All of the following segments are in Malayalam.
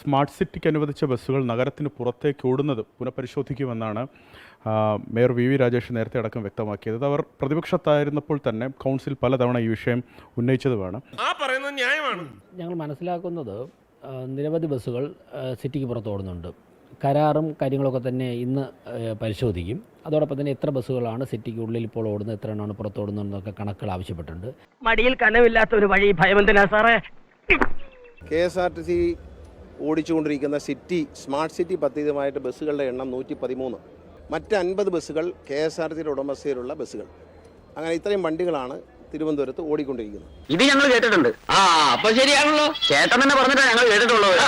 സ്മാർട്ട് സിറ്റിക്ക് അനുവദിച്ച ബസ്സുകൾ നഗരത്തിന് പുറത്തേക്ക് ഓടുന്നത് പുനഃപരിശോധിക്കുമെന്നാണ് മേയർ വി വി രാജേഷ് നേരത്തെ അടക്കം വ്യക്തമാക്കിയത്. അവർ പ്രതിപക്ഷത്തായിരുന്നപ്പോൾ തന്നെ കൗൺസിൽ പലതവണ ഈ വിഷയം ഉന്നയിച്ചതുമാണ്. ആ പറയുന്നത് ന്യായമാണ്. ഞങ്ങൾ മനസ്സിലാക്കുന്നത് നിരവധി ബസ്സുകൾ സിറ്റിക്ക് പുറത്ത് ഓടുന്നുണ്ട്. കരാറും കാര്യങ്ങളൊക്കെ തന്നെ ഇന്ന് പരിശോധിക്കും. അതോടൊപ്പം തന്നെ എത്ര ബസ്സുകളാണ് സിറ്റിക്ക് ഉള്ളിൽ ഇപ്പോൾ ഓടുന്നത് എത്ര എണ്ണമാണ് പുറത്ത് ഓടുന്നത് കണക്കുകൾ ആവശ്യപ്പെട്ടിട്ടുണ്ട്. മടിയിൽ കനവില്ലാത്ത ഒരു വഴി ഭയമെന്തിനാ സാറേ. K S R T C ഓടിച്ചുകൊണ്ടിരിക്കുന്ന city smart city പദ്ധതിയുമായിട്ട് ബസ്സുകളുടെ എണ്ണം നൂറ്റി പതിമൂന്ന് മറ്റ് അൻപത് ബസ്സുകൾ കെ എസ് ആർ ടിയുടെ ഉടമസ്ഥയിലുള്ള ബസ്സുകൾ. അങ്ങനെ ഇത്രയും വണ്ടികളാണ് തിരുവനന്തപുരത്ത് ഓടിക്കൊണ്ടിരിക്കുന്നത്. ഇത് ഞങ്ങൾ കേട്ടിട്ടുണ്ട്. ആ അപ്പൊ ശരിയാണല്ലോ. ചേട്ടൻ തന്നെ പറഞ്ഞിട്ടാ ഞങ്ങൾ കേട്ടിട്ടുള്ളത്.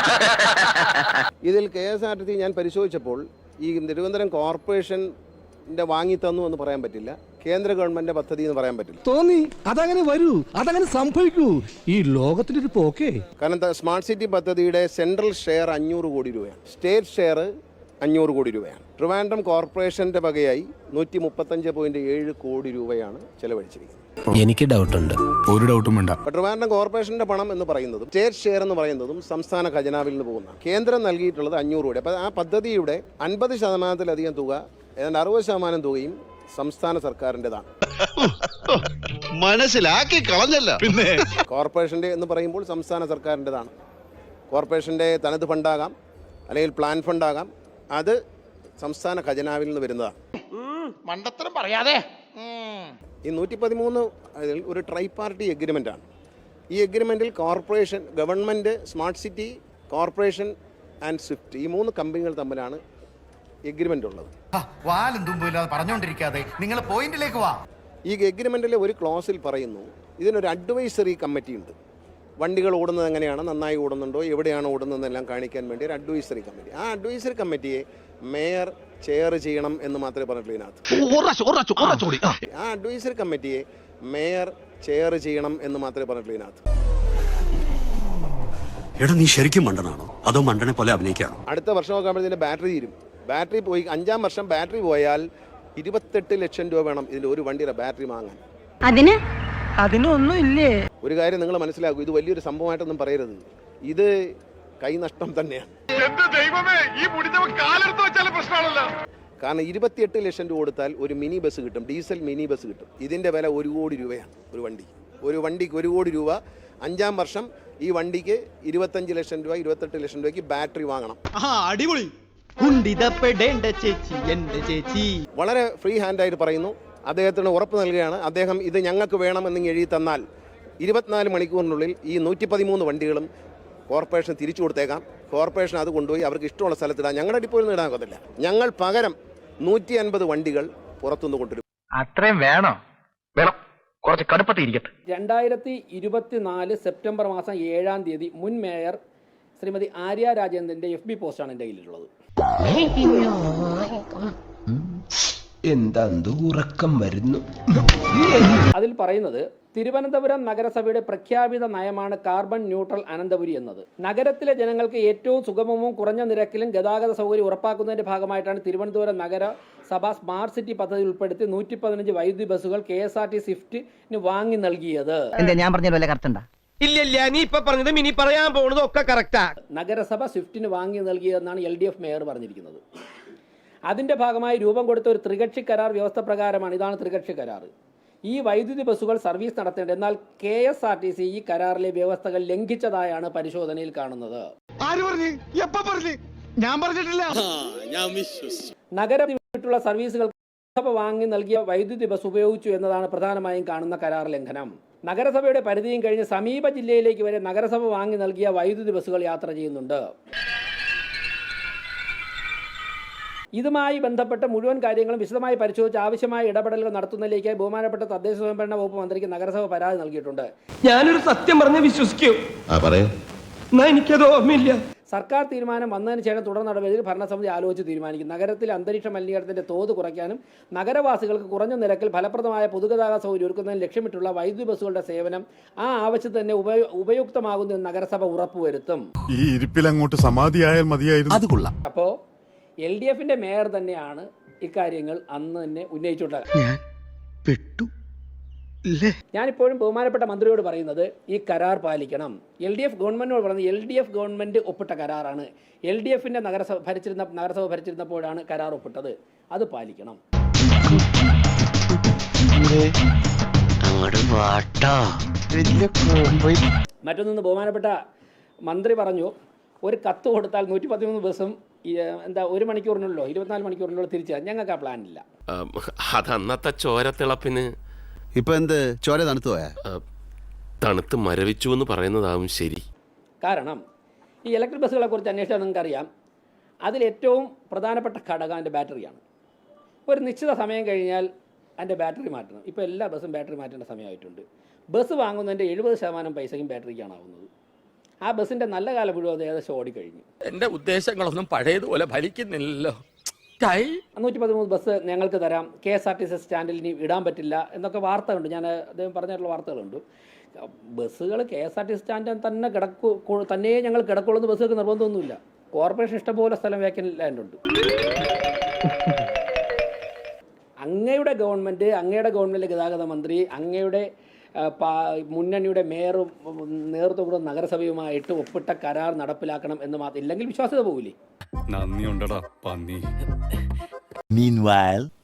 ഇതിൽ K S R T C ഞാൻ പരിശോധിച്ചപ്പോൾ ഈ തിരുവനന്തപുരം കോർപ്പറേഷന്റെ വാങ്ങി തന്നു എന്ന് പറയാൻ പറ്റില്ല. കേന്ദ്ര ഗവൺമെന്റ് പദ്ധതി എന്ന് പറയാൻ പറ്റില്ല. തോന്നി. അതങ്ങനെ വരൂ. അതങ്ങനെ സംഭവിക്കൂ. ഈ ലോകത്തിന്റെ ഒരു പോക്കേ. കാരണം സ്മാർട്ട് സിറ്റി പദ്ധതിയുടെ സെൻട്രൽ ഷെയർ അഞ്ഞൂറ് കോടി രൂപയാണ്. സ്റ്റേറ്റ് ഷെയർ അഞ്ഞൂറ് കോടി രൂപയാണ്. ട്രിവാൻഡ്രം കോർപ്പറേഷന്റെ വകയായി നൂറ്റി മുപ്പത്തഞ്ച് പോയിന്റ് ഏഴ് കോടി രൂപയാണ് ചെലവഴിച്ചിരിക്കുന്നത്. എനിക്ക് ഡൗട്ട് ഉണ്ട് ഒരു ഡൗട്ടും വേണ്ട. ട്രിവാൻഡ്രം കോർപ്പറേഷന്റെ പണം എന്ന് പറയുന്നത് സ്റ്റേറ്റ് ഷെയർ എന്ന് പറയുന്നതും സംസ്ഥാന ഖജനാവിൽ നിന്ന് പോകുന്നതാണ്. കേന്ദ്രം നൽകിയിട്ടുള്ളത് അഞ്ഞൂറ് കോടി. അപ്പോൾ ആ പദ്ധതിയുടെ അൻപത് ശതമാനത്തിലധികം തുക ഏതാണ്ട് അറുപത് ശതമാനം തുകയും സംസ്ഥാന സർക്കാരിന്റെതാണ്. മനസ്സിലാക്കി കളഞ്ഞല്ല. പിന്നെ? കോർപ്പറേഷന്റെ എന്ന് പറയുമ്പോൾ സംസ്ഥാന സർക്കാരിന്റെതാണ്. കോർപ്പറേഷന്റെ തനത് ഫണ്ടാകാം അല്ലെങ്കിൽ പ്ലാൻ ഫണ്ടാകാം അത് സംസ്ഥാന ഖജനാവിൽ നിന്ന് വരുന്നതാണ്. മണ്ടത്തരം പറയാതെ. ഈ നൂറ്റി പതിമൂന്ന് അതിൽ ഒരു ട്രൈ പാർട്ടി എഗ്രിമെന്റ് ആണ് ഈ എഗ്രിമെന്റിൽ corporation government smart city corporation and swift ഈ മൂന്ന് കമ്പനികൾ തമ്മിലാണ് എഗ്രിമെന്റ് ഉള്ളത് വാലും തുമ്പില്ലാതെ പറഞ്ഞോണ്ടിരിക്കാതെ നിങ്ങൾ പോയിന്റിലേക്ക് വാ. ഈ എഗ്രിമെന്റിലെ ഒരു ക്ലോസിൽ പറയുന്നു ഇതിനൊരു അഡ്വൈസറി കമ്മിറ്റി ഉണ്ട്. വണ്ടികൾ ഓടുന്നത് എങ്ങനെയാണ്? നന്നായി ഓടുന്നുണ്ടോ? എവിടെയാണ് ഓടുന്നതെന്നെല്ലാം കാണിക്കാൻ വേണ്ടി ഒരു അഡ്വൈസറി കമ്മിറ്റി ആ അഡ്വൈസറി കമ്മിറ്റിയെ മേയർ ചെയർ ചെയ്യണം എന്ന് മാത്രമേ പറഞ്ഞിട്ടുള്ളൂ ഇതിനകത്ത്. ആ. അഡ്വൈസറി കമ്മിറ്റിയെ മേയർ ചെയർ ചെയ്യണം എന്ന് മാത്രമേ പറഞ്ഞിട്ടുള്ളൂ ഇതിനകത്ത്. എടാ നീ ശരിക്കും മണ്ടനാണോ? അതോ മണ്ടനെ പോലെ അഭിനയിക്കാണോ? അടുത്ത വർഷമൊക്കെ ആകുമ്പോഴത്തേന് ബാറ്ററി തീരും. ബാറ്ററി പോയി അഞ്ചാം വർഷം ബാറ്ററി പോയാൽ ഇരുപത്തെട്ട് ലക്ഷം രൂപ വേണം ഇതിന്റെ ഒരു വണ്ടിയുടെ ബാറ്ററി വാങ്ങാൻ. അതിന്? അതിനൊന്നും ഇല്ലേ ഒരു കാര്യം നിങ്ങൾ മനസ്സിലാക്കൂ ഇത് വലിയൊരു സംഭവമായിട്ടൊന്നും പറയരുത്. ഇത് കൈനഷ്ടം തന്നെയാണ്. കാരണം ഇരുപത്തിയെട്ട് ലക്ഷം രൂപ കൊടുത്താൽ ഒരു മിനി ബസ് കിട്ടും ഡീസൽ മിനി ബസ് കിട്ടും. ഇതിന്റെ വില ഒരു കോടി രൂപയാണ് ഒരു വണ്ടി. ഒരു വണ്ടിക്ക് ഒരു കോടി രൂപ. അഞ്ചാം വർഷം ഈ വണ്ടിക്ക് ഇരുപത്തഞ്ച് ലക്ഷം രൂപ ഇരുപത്തെട്ട് ലക്ഷം രൂപയ്ക്ക് ബാറ്ററി വാങ്ങണം. അടിപൊളി. കുണ്ടിതപ്പെടേണ്ട ചേച്ചി എന്റെ ചേച്ചി. വളരെ ഫ്രീ ഹാൻഡ് ആയിട്ട് പറയുന്നു. അദ്ദേഹത്തിന് ഉറപ്പ് നൽകുകയാണ്. അദ്ദേഹം ഇത് ഞങ്ങൾക്ക് വേണമെന്ന് എഴുതി തന്നാൽ ഇരുപത്തിനാല് മണിക്കൂറിനുള്ളിൽ ഈ നൂറ്റി പതിമൂന്ന് വണ്ടികളും കോർപ്പറേഷൻ തിരിച്ചു കൊടുത്തേക്കാം. കോർപ്പറേഷൻ അത് കൊണ്ടുപോയി അവർക്ക് ഇഷ്ടമുള്ള സ്ഥലത്തിടാം ഞങ്ങളുടെ ഡിപ്പോയിൽ നിന്ന് ഇടാൻ ഒക്കത്തില്ല. ഞങ്ങൾ പകരം നൂറ്റി അൻപത് വണ്ടികൾ പുറത്തുനിന്ന് കൊണ്ടുവരും. അത്രയും വേണോ? വേണം. കുറച്ച് കടുപ്പത്തിരിക്കട്ടെ. രണ്ടായിരത്തി ഇരുപത്തിനാല് സെപ്റ്റംബർ മാസം ഏഴാം തീയതി മുൻ മേയർ ശ്രീമതി ആര്യ രാജേന്ദ്രന്റെ എഫ് ബി പോസ്റ്റാണ് എന്റെ കയ്യിലുള്ളത് എന്താ ഉറക്കം വരുന്നു? അതിൽ പറയുന്നത് തിരുവനന്തപുരം നഗരസഭയുടെ പ്രഖ്യാപിത നയമാണ് കാർബൺ ന്യൂട്രൽ അനന്തപുരി എന്നത്. നഗരത്തിലെ ജനങ്ങൾക്ക് ഏറ്റവും സുഗമവും കുറഞ്ഞ നിരക്കിലും ഗതാഗത സൗകര്യം ഉറപ്പാക്കുന്നതിന്റെ ഭാഗമായിട്ടാണ് തിരുവനന്തപുരം നഗരസഭ സ്മാർട്ട് സിറ്റി പദ്ധതി ഉൾപ്പെടുത്തി നൂറ്റി പതിനഞ്ച് വൈദ്യുതി ബസ്സുകൾ കെ എസ് ആർ ടി സ്വിഫ്റ്റിന് വാങ്ങി നൽകിയത്. എന്താ ഞാൻ പറഞ്ഞ പോലെ കറക്റ്റ് ഇല്ല ഇല്ല നീ ഇപ്പൊ പറഞ്ഞതും ഇനി പറയാൻ പോകുന്നതും ഒക്കെ കറക്റ്റാ നഗരസഭ സ്വിഫ്റ്റിന് വാങ്ങി നൽകിയതെന്നാണ് എൽ ഡി എഫ് മേയർ പറഞ്ഞിരിക്കുന്നത്. അതിന്റെ ഭാഗമായി രൂപം കൊടുത്ത ഒരു ത്രികക്ഷി കരാർ വ്യവസ്ഥ പ്രകാരമാണ് ഇതാണ് ത്രികക്ഷി കരാർ. ഈ വൈദ്യുതി ബസ്സുകൾ സർവീസ് നടത്തേണ്ടത് എന്നാൽ K S R T C ഈ കരാറിലെ വ്യവസ്ഥകൾ ലംഘിച്ചതായാണ് പരിശോധനയിൽ കാണുന്നത്. ആര് പറഞ്ഞു? എപ്പ പറഞ്ഞു? ഞാൻ പറഞ്ഞിട്ടില്ല. നഗരം വിട്ടുള്ള സർവീസുകൾ നഗരസഭ വാങ്ങി നൽകിയ വൈദ്യുതി ബസ് ഉപയോഗിച്ചു എന്നതാണ് പ്രധാനമായും കാണുന്ന കരാർ ലംഘനം. നഗരസഭയുടെ പരിധിയും കഴിഞ്ഞ് സമീപ ജില്ലയിലേക്ക് വരെ നഗരസഭ വാങ്ങി നൽകിയ വൈദ്യുതി ബസ്സുകൾ യാത്ര ചെയ്യുന്നുണ്ട്. ഇതുമായി ബന്ധപ്പെട്ട മുഴുവൻ കാര്യങ്ങളും വിശദമായി പരിശോധിച്ച് ആവശ്യമായ ഇടപെടലുകൾ നടത്തുന്നതിലേക്ക് ബഹുമാനപ്പെട്ട തദ്ദേശ സ്വയംഭരണ വകുപ്പ് മന്ത്രിക്ക് നഗരസഭ പരാതി നൽകിയിട്ടുണ്ട്. ഞാനൊരു സത്യം പറഞ്ഞ് വിശ്വസിക്കൂ. എനിക്കത് ഓർമ്മയില്ല. സർക്കാർ തീരുമാനം വന്നതിന് ശേഷം തുടർ നടപടിയിൽ ഭരണസമിതി ആലോചിച്ച് തീരുമാനിക്കും. നഗരത്തിൽ അന്തരീക്ഷ മലിനീകരണത്തിന്റെ തോത് കുറയ്ക്കാനും നഗരവാസികൾക്ക് കുറഞ്ഞ നിരക്കിൽ ഫലപ്രദമായ പൊതുഗതാഗത സൗകര്യം ഒരുക്കുന്നതിന് ലക്ഷ്യമിട്ടുള്ള വൈദ്യുതി ബസ്സുകളുടെ സേവനം ആ ആവശ്യത്തിന് തന്നെ ഉപ- ഉപയുക്തമാകുന്നു എന്ന് നഗരസഭ ഉറപ്പുവരുത്തും. ഈ ഇരിപ്പിൽ അങ്ങോട്ട് സമാധിയായാൽ മതിയായിരുന്നു. അത് കൊള്ളാം. അപ്പോൾ എൽ ഡി എഫിന്റെ മേയർ തന്നെയാണ് ഇക്കാര്യങ്ങൾ അന്ന് തന്നെ ഉന്നയിച്ചുകൊണ്ടത്. ഞാൻ പെട്ടു. ഞാനിപ്പോഴും ബഹുമാനപ്പെട്ട മന്ത്രിയോട് പറയുന്നത് ഈ കരാർ പാലിക്കണം. എൽ ഡി എഫ് ഗവൺമെന്റിനോട് പറയുന്നത് എൽ ഡി എഫ് ഗവൺമെന്റ് ഒപ്പിട്ട കരാറാണ്. എൽ ഡി എഫിന്റെ നഗരസഭ ഭരിച്ചിരുന്ന നഗരസഭ ഭരിച്ചിരുന്നപ്പോഴാണ് കരാർ ഒപ്പിട്ടത്. അത് പാലിക്കണം. മറ്റൊന്ന് ബഹുമാനപ്പെട്ട മന്ത്രി പറഞ്ഞു ഒരു കത്ത് കൊടുത്താൽ നൂറ്റി പതിമൂന്ന് ബസ്സും ഈ, എന്താ ഒരു മണിക്കൂറിനുള്ളോ ഇരുപത്തിനാല് മണിക്കൂറിനുള്ളോ തിരിച്ചു. തരാം. ഞങ്ങൾക്ക് ആ പ്ലാൻ ഇല്ല അതന്നത്തെ ചോരത്തിളപ്പിന് ഇപ്പൊ എന്ത്? ചോര തണുത്തു പോയാ? തണുത്ത് മരവിച്ചു എന്ന് പറയുന്നതാവും ശരി. കാരണം ഈ ഇലക്ട്രിക് ബസ്സുകളെ കുറിച്ച് അന്വേഷിച്ചാൽ നിങ്ങൾക്കറിയാം അതിൽ ഏറ്റവും പ്രധാനപ്പെട്ട ഘടകം അതിന്റെ ബാറ്ററിയാണ് ഒരു നിശ്ചിത സമയം കഴിഞ്ഞാൽ അതിന്റെ ബാറ്ററി മാറ്റണം. ഇപ്പോൾ എല്ലാ ബസ്സും ബാറ്ററി മാറ്റേണ്ട സമയമായിട്ടുണ്ട്. ബസ് വാങ്ങുന്നതിന്റെ എഴുപത് ശതമാനം പൈസയും ബാറ്ററിക്കാണ് ആവുന്നത്. ആ ബസ്സിന്റെ നല്ല കാലം മുഴുവൻ ഏകദേശം ഓടിക്കഴിഞ്ഞു. എന്റെ ഉദ്ദേശങ്ങളൊന്നും പഴയതുപോലെ ഫലിക്കുന്നില്ലല്ലോ. നൂറ്റി പതിമൂന്ന് ബസ് ഞങ്ങൾക്ക് തരാം. K S R T C സ്റ്റാൻഡിൽ ഇനി ഇടാൻ പറ്റില്ല എന്നൊക്കെ വാർത്തകളുണ്ട് ഞാൻ അദ്ദേഹം പറഞ്ഞിട്ടുള്ള വാർത്തകളുണ്ട്. ബസ്സുകൾ K S R T C സ്റ്റാൻഡിൽ തന്നെ കിടക്കു തന്നെ ഞങ്ങൾ കിടക്കുള്ളൂ. എന്ന് ബസ്സുകൾക്ക് നിർബന്ധമൊന്നുമില്ല. കോർപ്പറേഷൻ ഇഷ്ടംപോലെ സ്ഥലം വേക്കൻ ലാൻഡ് ഉണ്ട് അങ്ങയുടെ ഗവൺമെന്റ് അങ്ങയുടെ ഗവൺമെന്റ് ഗതാഗത മന്ത്രി അങ്ങയുടെ മുന്നണിയുടെ മേയറും നേതൃത്വം കൂടെ നഗരസഭയുമായിട്ട് ഒപ്പിട്ട കരാർ നടപ്പിലാക്കണം എന്ന് മാത്രം ഇല്ലെങ്കിൽ വിശ്വാസ്യത പോകില്ലേ നന്ദിയുണ്ടടാ പന്നി.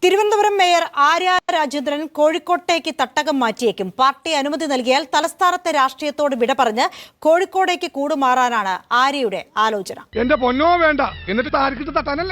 തിരുവനന്തപുരം മേയർ ആര്യ രാജേന്ദ്രൻ കോഴിക്കോട്ടേക്ക് തട്ടകം മാറ്റിയേക്കും. പാർട്ടി അനുമതി നൽകിയാൽ തലസ്ഥാനത്തെ രാഷ്ട്രീയത്തോട് വിട പറഞ്ഞ് കോഴിക്കോടേക്ക് കൂടുമാറാനാണ് ആര്യയുടെ ആലോചന. എന്റെ പൊന്നോ വേണ്ട. എന്നിട്ട് തട്ടാനല്ലേ?